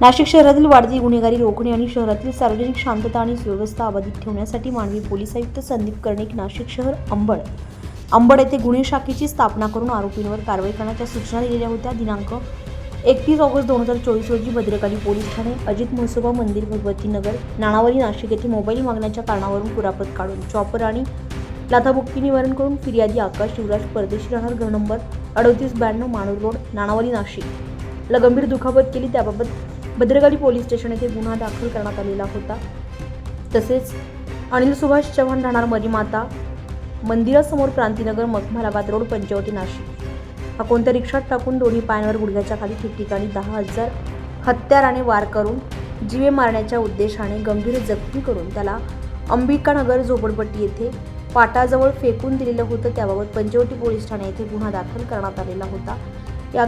नाशिक शहरातील वाढती गुन्हेगारी रोखणे आणि शहरातील सार्वजनिक शांतता आणि सुव्यवस्था अबाधित ठेवण्यासाठी मानवी पोलीस आयुक्त संदीप कर्णिक नाशिक शहर अंबड. अंबड येथे गुन्हे शाखेची स्थापना करून आरोपींवर कारवाई करण्याच्या सूचना दिलेल्या होत्या. दिनांक एकतीस ऑगस्ट दोन हजार चोवीस रोजी भद्रकाली पोलीस ठाणे अजित म्हसोबा मंदिर भगवती नगर नाणावली नाशिक येथे मोबाईल मागण्याच्या कारणावरून कुरापत काढून चॉपर आणि लाथाबुक्की निवारण करून फिर्यादी आकाश शिवराज परदेशी राहणार घर नंबर अडतीस ब्याण्णव माणूर रोड नाणावली नाशिक. लगंभीर गंभीर दुखापत केली त्याबाबत भद्रकाली पोलीस स्टेशन येथे गुन्हा दाखल करण्यात आलेला होता. तसेच अनिल सुभाष चव्हाण राहणार मरीमाता मंदिरासमोर क्रांतीनगर मखमलाबाद रोड पंचवटी नाशिक. हा कोणत्या रिक्षात टाकून दोन्ही पायांवर गुडघ्याच्या खाली ठिकठिकाणी दहा हजार हत्याराने वार करून जीवे मारण्याच्या उद्देशाने गंभीर जखमी करून त्याला अंबिकानगर झोपडपट्टी येथे पाटाजवळ फेकून दिलेलं होतं. त्याबाबत पंचवटी पोलीस ठाणे येथे गुन्हा दाखल करण्यात आलेला होता. या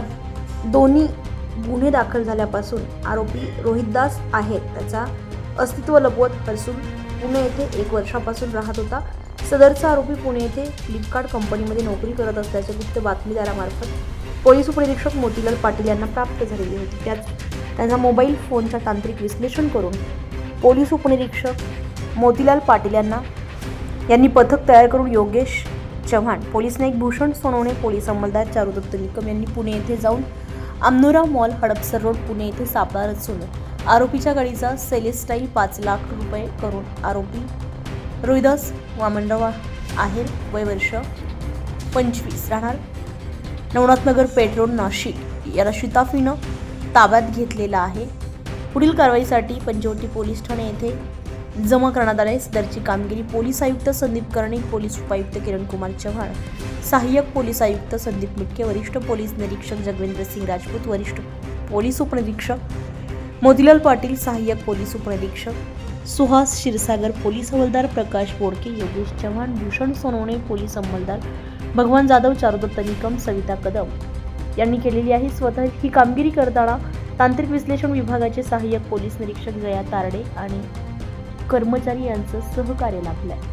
दोन्ही गुन्हे दाखल झाल्यापासून आरोपी रोहितदास आहेत त्याचा अस्तित्व लपवत असून पुणे येथे एक वर्षापासून राहत होता. सदरचा आरोपी पुणे येथे फ्लिपकार्ट कंपनीमध्ये नोकरी करत असल्याचे गुप्त बातमीदारामार्फत पोलीस उपनिरीक्षक मोतीलाल पाटील यांना प्राप्त झालेली होती. त्यात त्यांचा मोबाईल फोनचा तांत्रिक विश्लेषण करून पोलीस उपनिरीक्षक मोतीलाल पाटील यांना यांनी पथक तयार करून योगेश चव्हाण पोलीस नाईक भूषण सोनवणे पोलीस अंमलदार चारुदत्त निकम यांनी पुणे येथे जाऊन आमनोरा मॉल हडपसर रोड पुणे येथे सापळा रचून आरोपीच्या गाडीचा सेलेस्टाईल पाच लाख रुपये करून आरोपी रोहिदास वामनराव आहेर वय वर्ष पंचवीस. राहणार नवनाथनगर पेट्रोल नाशिक. याला शिताफीनं ताब्यात घेतलेला आहे. पुढील कारवाईसाठी पंचवटी पोलीस ठाणे येथे जमा करण्यात आले. सदरची कामगिरी पोलीस आयुक्त संदीप कर्णिक पोलीस उपायुक्त किरण कुमार चव्हाण सहाय्यक पोलीस आयुक्त संदीप मुटके वरिष्ठ पोलीस निरीक्षक जगवेंद्र सिंग राजपूत वरिष्ठ पोलीस उपनिरीक्षक मोतीलाल पाटील सहाय्यक पोलीस उपनिरीक्षक सुहास क्षीरसागर पोलीस हवालदार प्रकाश बोडके योगेश चव्हाण भूषण सोनवणे पोलीस अंमलदार भगवान जाधव चारुदत्त निकम सविता कदम यांनी केलेली आहे. स्वतः ही कामगिरी करताना तांत्रिक विश्लेषण विभागाचे सहाय्यक पोलीस निरीक्षक जया तारडे आणि कर्मचारी यांचं सहकार्य लाभलं आहे